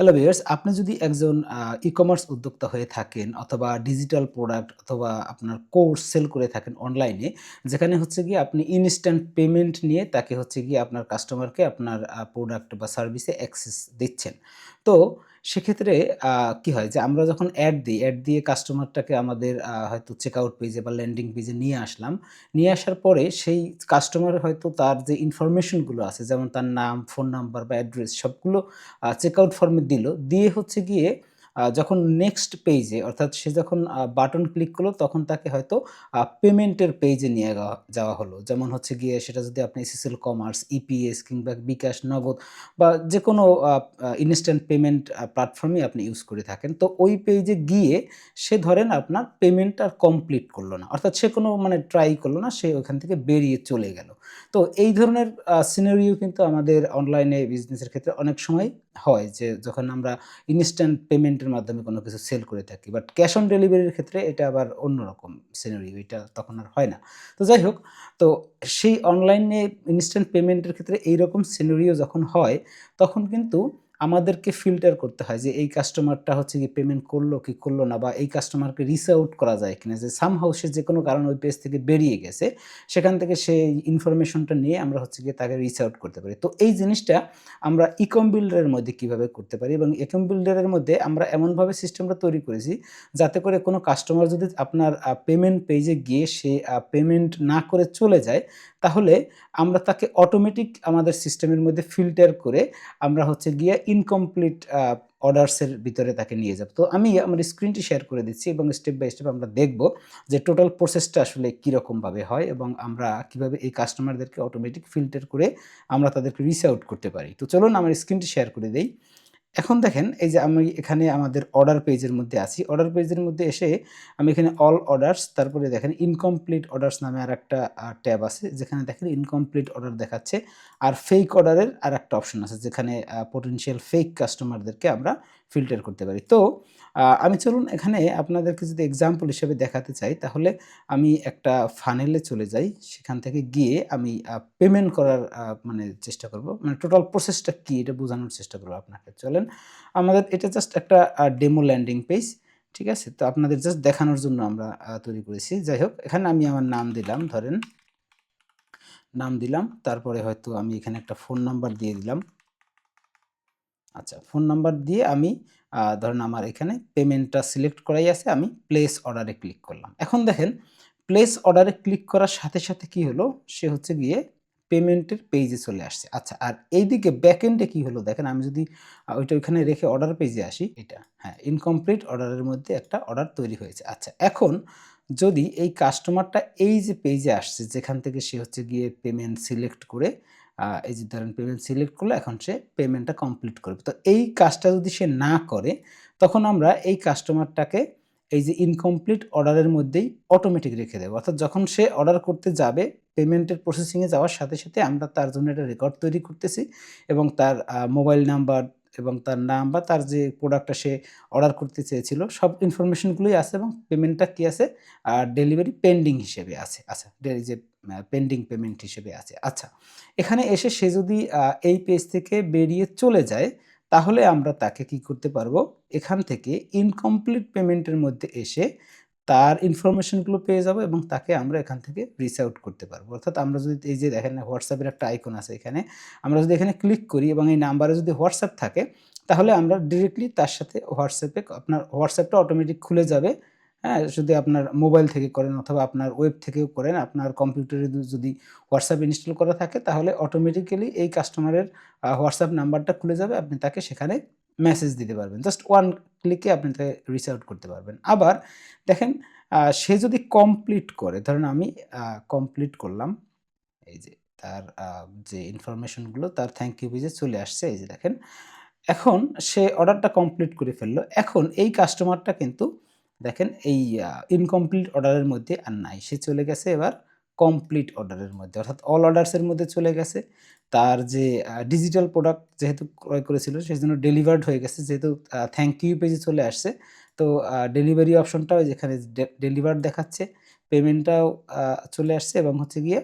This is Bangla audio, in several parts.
হ্যালো ভিউয়ার্স, আপনি যদি একজন আ ই-কমার্স উদ্যোক্তা হয়ে থাকেন অথবা ডিজিটাল প্রোডাক্ট অথবা আপনার কোর্স সেল করে থাকেন অনলাইনে, যেখানে হচ্ছে গিয়ে আপনি ইনস্ট্যান্ট পেমেন্ট নিয়ে তাকে হচ্ছে গিয়ে আপনার কাস্টমারকে আপনার প্রোডাক্ট বা সার্ভিসে অ্যাক্সেস দিচ্ছেন। তো সেক্ষেত্রে কি হয় যে আমরা যখন অ্যাড দিই, অ্যাড দিয়ে কাস্টমারটাকে আমাদের হয়তো চেক আউট পেজে বা ল্যান্ডিং পেজে নিয়ে আসলাম। নিয়ে আসার পরে সেই কাস্টমার হয়তো তার যে ইনফরমেশনগুলো আছে যেমন তার নাম, ফোন নাম্বার বা অ্যাড্রেস সবগুলো চেক আউট ফর্মে দিল। দিয়ে হচ্ছে গিয়ে যখন নেক্সট পেজে অর্থাৎ সে যখন বাটন ক্লিক করল তখন তাকে হয়তো পেমেন্টের পেজে নিয়ে যাওয়া হলো। যেমন হচ্ছে গিয়ে সেটা যদি আপনি এসএসএল কমার্স, ইপিএস কিংবা বিকাশ, নগদ বা যেকোনো আ আ ইনস্ট্যান্ট পেমেন্ট প্ল্যাটফর্মই আপনি ইউজ করে থাকেন। তো ওই পেজে গিয়ে সে ধরেন আপনার পেমেন্ট আর কমপ্লিট করল না। অর্থাৎ সে কোনো মানে ট্রাই করল না। সে ওখান থেকে বেরিয়ে চলে গেল। তো এই ধরনের সিনারিও কিন্তু আমাদের অনলাইনে বিজনেসের ক্ষেত্রে অনেক সময় হয় যে যখন আমরা ইনস্ট্যান্ট পেমেন্টের মাধ্যমে কোনো কিছু সেল করে থাকি। বাট ক্যাশ অন ডেলিভারির ক্ষেত্রে এটা আবার অন্যরকম সিনারিও এটা তখন আর হয় না। তো যাই হোক, তো সেই অনলাইনে ইনস্ট্যান্ট পেমেন্টের ক্ষেত্রে এইরকম সিনারিও যখন হয়, তখন কিন্তু আমাদেরকে ফিল্টার করতে হয় যে এই কাস্টমারটা হচ্ছে গিয়ে পেমেন্ট করল কি করল না বা এই কাস্টমারকে রিচ আউট করা যায় কিনা যে সামহাউ সে কোনো কারণে ওই পেজ থেকে বেরিয়ে গেছে। সেখান থেকে সেই ইনফরমেশনটা নিয়ে আমরা হচ্ছে গিয়ে তাকে রিচ আউট করতে পারি। তো এই জিনিসটা আমরা ইকম বিল্ডারের মধ্যে কীভাবে করতে পারি এবং ইকম বিল্ডারের মধ্যে আমরা এমনভাবে সিস্টেমটা তৈরি করেছি যাতে করে কোনো কাস্টমার যদি আপনার পেমেন্ট পেজে গিয়ে সে পেমেন্ট না করে চলে যায়, তাহলে আমরা তাকে অটোমেটিক আমাদের সিস্টেমের মধ্যে ফিল্টার করে আমরা হচ্ছে গিয়ে ইনকমপ্লিট আ অর্ডারস এর ভিতরে তাকে নিয়ে যাব। তো আমি আমার স্ক্রিনটি শেয়ার করে দিচ্ছি এবং স্টেপ বাই স্টেপ আমরা দেখব যে টোটাল প্রসেসটা আসলে কীরকমভাবে হয় এবং আমরা কীভাবে এই কাস্টমারদেরকে অটোমেটিক ফিল্টার করে আমরা তাদেরকে রিচ আউট করতে পারি। তো চলুন আমার স্ক্রিনটি শেয়ার করে দেই। এখন দেখেন, এই যে আমি এখানে আমাদের অর্ডার পেজের মধ্যে আছি। অর্ডার পেজের মধ্যে এসে আমি এখানে অল অর্ডার্স তারপরে দেখেন ইনকমপ্লিট অর্ডার্স নামে আর একটা ট্যাব আছে, যেখানে দেখেন ইনকমপ্লিট অর্ডার দেখাচ্ছে। আর ফেক অর্ডারের আর একটা অপশন আছে, যেখানে পোটেনশিয়াল ফেক কাস্টমারদেরকে আমরা ফিল্টার করতে পারি। তো আমি চলুন এখানে আপনাদেরকে যদি এক্সাম্পল হিসেবে দেখাতে চাই, তাহলে আমি একটা ফানেলে চলে যাই। সেখান থেকে গিয়ে আমি পেমেন্ট করার মানে চেষ্টা করব। মানে টোটাল প্রসেসটা কী, এটা বোঝানোর চেষ্টা করব আপনাকে। চলেন, আমাদের এটা জাস্ট একটা ডেমো ল্যান্ডিং পেজ। ঠিক আছে? তো আপনাদের জাস্ট দেখানোর জন্য আমরা তৈরি করেছি। যাই হোক, এখানে আমি আমার নাম দিলাম, ধরেন। নাম দিলাম। তারপরে হয়তো আমি এখানে একটা ফোন নাম্বার দিয়ে দিলাম। আচ্ছা, ফোন নাম্বার দিয়ে আমি ধরেন আমার এখানে পেমেন্টটা সিলেক্ট করাই আছে। আমি প্লেস অর্ডারে ক্লিক করলাম। এখন দেখেন প্লেস অর্ডারে ক্লিক করার সাথে, সাথে কি হলো? সে হচ্ছে গিয়ে পেমেন্টের পেজে চলে আসছে। আচ্ছা আর এইদিকে ব্যাকএন্ডে কি হলো দেখেন আমি যদি ওইটা ওইখানে রেখে অর্ডার পেজে আসি এটা হ্যাঁ, ইনকমপ্লিট অর্ডারের মধ্যে একটা অর্ডার তৈরি হয়েছে। আচ্ছা এখন যদি এই কাস্টমারটা এই যে পেজে আসছে যেখান থেকে সে হচ্ছে গিয়ে পেমেন্ট সিলেক্ট করে এই যে ধরেন পেমেন্ট সিলেক্ট করল এখন সে পেমেন্টটা কমপ্লিট করবে। তো এই কাজটা যদি সে না করে তখন আমরা এই কাস্টমারটাকে এই যে ইনকমপ্লিট অর্ডারের মধ্যেই অটোমেটিক রেখে দেবো অর্থাৎ যখন সে অর্ডার করতে যাবে পেমেন্টের প্রসেসিংয়ে যাওয়ার সাথে, সাথে আমরা তার জন্য একটা রেকর্ড তৈরি করতেছি এবং তার মোবাইল নাম্বার এবং তার নাম বা তার যে প্রোডাক্টটা সে অর্ডার করতে চেয়েছিল, সব ইনফরমেশনগুলোই আছে এবং পেমেন্টটা কী আছে? আর ডেলিভারি পেন্ডিং হিসেবে আছে। আচ্ছা যে পেন্ডিং পেমেন্ট হিসেবে আছে। আচ্ছা এখানে এসে সে যদি এই পেজ থেকে বেরিয়ে চলে যায়, তাহলে আমরা তাকে কি করতে পারব? এখান থেকে ইনকমপ্লিট পেমেন্টের মধ্যে এসে তার ইনফরমেশনগুলো পেয়ে যাব এবং তাকে আমরা এখান থেকে রিচ আউট করতে পারব। অর্থাৎ আমরা যদি এই যে দেখেন হোয়াটসঅ্যাপের একটা আইকন আছে এখানে। আমরা যদি এখানে ক্লিক করি এবং এই নাম্বারে যদি হোয়াটসঅ্যাপ থাকে তাহলে আমরা ডিরেক্টলি তার সাথে হোয়াটসঅ্যাপে আপনার হোয়াটসঅ্যাপটা অটোমেটিক খুলে যাবে। হ্যাঁ? যদি আপনার মোবাইল থেকে করেন অথবা আপনার ওয়েব থেকেও করেন, আপনার কম্পিউটারে যদি হোয়াটসঅ্যাপ ইনস্টল করা থাকে তাহলে অটোমেটিক্যালি এই কাস্টমারের হোয়াটসঅ্যাপ নাম্বারটা খুলে যাবে। আপনি তাকে সেখানে মেসেজ দিতে পারবেন। জাস্ট ওয়ান ক্লিকে আপনি তাকে রিচ আউট করতে পারবেন। আবার দেখেন সে যদি কমপ্লিট করে, ধরেন আমি কমপ্লিট করলাম। এই যে তার যে ইনফরমেশনগুলো, তার থ্যাংক ইউ পেজে চলে আসছে, এই যে দেখেন। এখন সে অর্ডারটা কমপ্লিট করে ফেলল। এখন এই কাস্টমারটা কিন্তু, দেখেন এই ইনকমপ্লিট অর্ডারের মধ্যে আর নাই। সে চলে গেছে এবার কমপ্লিট অর্ডারের মধ্যে। অর্থাৎ অল অর্ডারস এর মধ্যে চলে গেছে। তার যে ডিজিটাল প্রোডাক্ট যেহেতু ক্রয় করেছিল, সেজন্য ডেলিভার্ড হয়ে গেছে। যেহেতু থ্যাংক ইউ পেজে চলে আসছে। তো ডেলিভারি অপশনটাও যেখানে ডে ডেলিভার্ড দেখাচ্ছে। পেমেন্টটাও চলে আসছে এবং হচ্ছে গিয়ে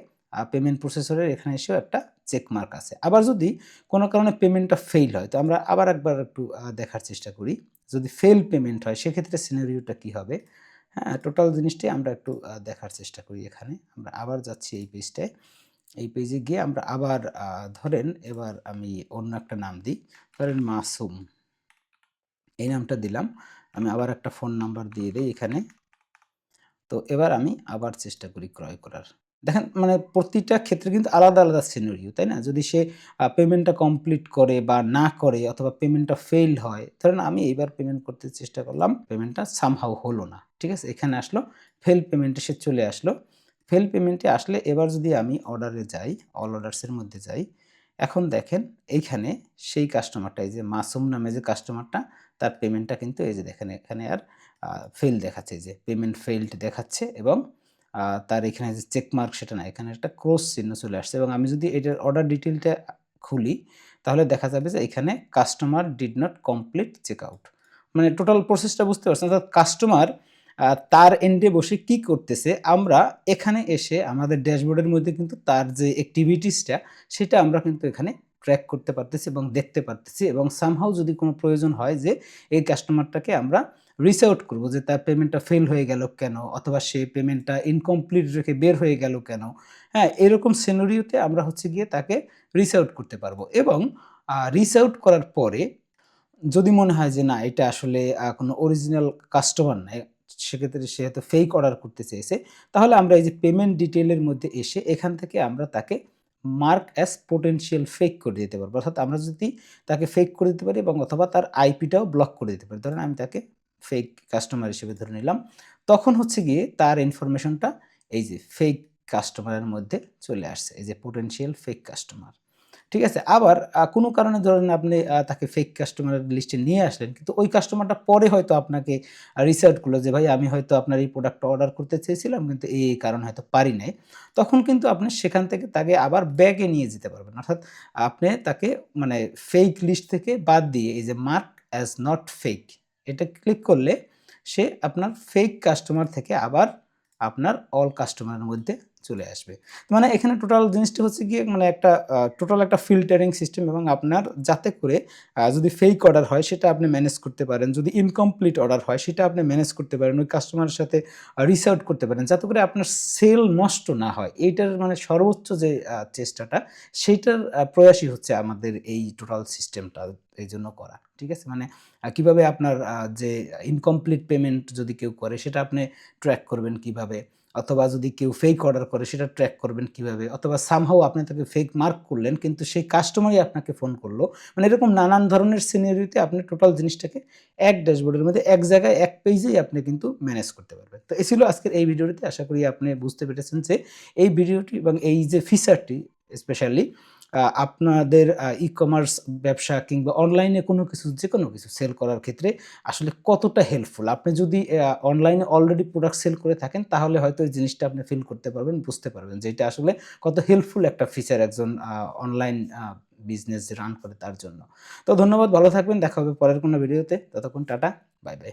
পেমেন্ট প্রসেসরের এখানে এসেও একটা চেক মার্ক আছে আবার যদি কোনো কারণে পেমেন্টটা ফেল হয়, তো আমরা আবার একবার একটু দেখার চেষ্টা করি যদি ফেল পেমেন্ট হয়, সেক্ষেত্রে সিনারিওটা কী হবে টোটাল জিনিসটাই আমরা একটু দেখার চেষ্টা করি এখানে। আমরা আবার যাচ্ছি এই পেজটায় এই পেজে গিয়ে আমরা আবার ধরেন এবার আমি অন্য একটা নাম দিই। ধরেন মাসুম। এই নামটা দিলাম। আমি আবার একটা ফোন নাম্বার দিয়ে দিই এখানে। তো এবার আমি আবার চেষ্টা করি ক্রয় করার। দেখেন মানে প্রতিটা ক্ষেত্রে কিন্তু আলাদা আলাদা সিনারিও তাই না? যদি সে পেমেন্টটা কমপ্লিট করে বা না করে অথবা পেমেন্টটা ফেল হয়, ধরেন আমি এইবার পেমেন্ট করতে চেষ্টা করলাম পেমেন্টটা সামহাও হলো না, ঠিক আছে? এখানে আসলো ফেল পেমেন্টে সে চলে আসলো ফেল পেমেন্টে আসলে এবার যদি আমি অর্ডারে যাই অল অর্ডারসের মধ্যে যাই, এখন দেখেন এইখানে সেই কাস্টমারটা এই যে মাসুম নামে যে কাস্টমারটা তার পেমেন্টটা কিন্তু এই যে দেখেন, এখানে আর ফেল দেখাচ্ছে যে পেমেন্ট ফেইল্ড দেখাচ্ছে এবং তার এখানে যে চেকমার্ক সেটা না, এখানে একটা ক্রস চিহ্ন চলে আসছে এবং আমি যদি এটার অর্ডার ডিটেলটা খুলি, তাহলে দেখা যাবে যে এখানে customer did not complete check out মানে টোটাল প্রসেসটা বুঝতে পারছেন? অর্থাৎ কাস্টমার তার এন্ডে বসে কি করতেছে? আমরা এখানে এসে আমাদের ড্যাশবোর্ডের মধ্যে কিন্তু তার যে অ্যাক্টিভিটিসটা সেটা আমরা কিন্তু এখানে ট্র্যাক করতে পারতেছি এবং দেখতে পারতেছি এবং সামহাও যদি কোনো প্রয়োজন হয় যে এই কাস্টমারটাকে আমরা রিচ আউট করব যে তার পেমেন্টটা ফেল হয়ে গেল কেন? অথবা সে পেমেন্টটা ইনকমপ্লিট রেখে বের হয়ে গেল কেন? হ্যাঁ এরকম সিনারিওতে আমরা হচ্ছে গিয়ে তাকে রিচ আউট করতে পারব। এবং রিচ আউট করার পরে যদি মনে হয় যে না, এটা আসলে কোনো অরিজিনাল কাস্টমার নাই, সেক্ষেত্রে সে হয়তো ফেক অর্ডার করতে চেয়েছে, তাহলে আমরা এই যে পেমেন্ট ডিটেলের মধ্যে এসে এখান থেকে আমরা তাকে মার্ক অ্যাজ পোটেনশিয়াল ফেক করে দিতে পারব। অর্থাৎ আমরা যদি তাকে ফেক করে দিতে পারি এবং অথবা তার আইপিটাও ব্লক করে দিতে পারি। ধরেন আমি তাকে ফেক কাস্টমার হিসেবে ধরে নিলাম। তখন হচ্ছে গিয়ে তার ইনফরমেশনটা এই যে ফেক কাস্টমারের মধ্যে চলে আসছে, এই যে পোটেনশিয়াল ফেক কাস্টমার ঠিক আছে? আবার কোনো কারণে ধরেন আপনি তাকে ফেক কাস্টমারের লিস্টে নিয়ে আসলেন, কিন্তু ওই কাস্টমারটা পরে হয়তো আপনাকে রিচ আউট করল যে, ভাই, আমি হয়তো আপনার এই প্রোডাক্টটা অর্ডার করতে চেয়েছিলাম, কিন্তু এই কারণে হয়তো পারি নাই। তখন কিন্তু আপনি সেখান থেকে তাকে আবার ব্যাগে নিয়ে যেতে পারবেন। অর্থাৎ আপনি তাকে মানে ফেক লিস্ট থেকে বাদ দিয়ে এই যে মার্ক অ্যাজ নট ফেক এটা ক্লিক করলে সে আপনার ফেক কাস্টমার থেকে আবার আপনার অল কাস্টমারের মধ্যে চলে আসবে। মানে এখানে টোটাল জিনিসটা হচ্ছে গিয়ে মানে একটা টোটাল একটা ফিল্টারিং সিস্টেম এবং আপনার যাতে করে যদি ফেক অর্ডার হয় সেটা আপনি ম্যানেজ করতে পারেন। যদি ইনকমপ্লিট অর্ডার হয় সেটা আপনি ম্যানেজ করতে পারেন। ওই কাস্টমারের সাথে রিচ আউট করতে পারেন। যাতে করে আপনার সেল নষ্ট না হয়। এইটার মানে সর্বোচ্চ যে চেষ্টাটা, সেইটার প্রয়াসই হচ্ছে আমাদের এই টোটাল সিস্টেমটা এই জন্য করা। ঠিক আছে? মানে কীভাবে আপনার যে ইনকমপ্লিট পেমেন্ট যদি কেউ করে সেটা আপনি ট্র্যাক করবেন কীভাবে। অথবা যদি কেউ ফেক অর্ডার করে, সেটা ট্র্যাক করবেন কীভাবে? অথবা সামহাও আপনি তাকে ফেক মার্ক করলেন, কিন্তু সেই কাস্টমারই আপনাকে ফোন করল। মানে এরকম নানান ধরনের সিনারিওতে আপনি টোটাল জিনিসটাকে এক ড্যাশবোর্ডের মধ্যে, এক জায়গায়, এক পেজেই আপনি কিন্তু ম্যানেজ করতে পারবেন। তো এ ছিল আজকের এই ভিডিওটিতে আশা করি আপনি বুঝতে পেরেছেন যে এই ভিডিওটি এবং এই যে ফিচারটি স্পেশালি আপনাদের ই কমার্স ব্যবসা কিংবা অনলাইনে কোনো কিছু যে কোনো কিছু সেল করার ক্ষেত্রে আসলে কতটা হেল্পফুল আপনি যদি অনলাইনে অলরেডি প্রোডাক্ট সেল করে থাকেন, তাহলে হয়তো এই জিনিসটা আপনি ফিল করতে পারবেন, বুঝতে পারবেন যে এটা আসলে কত হেল্পফুল একটা ফিচার একজন অনলাইন বিজনেস রান করে তার জন্য। তো ধন্যবাদ, ভালো থাকবেন, দেখা হবে পরের কোনো ভিডিওতে ততক্ষণ টাটা বাই বাই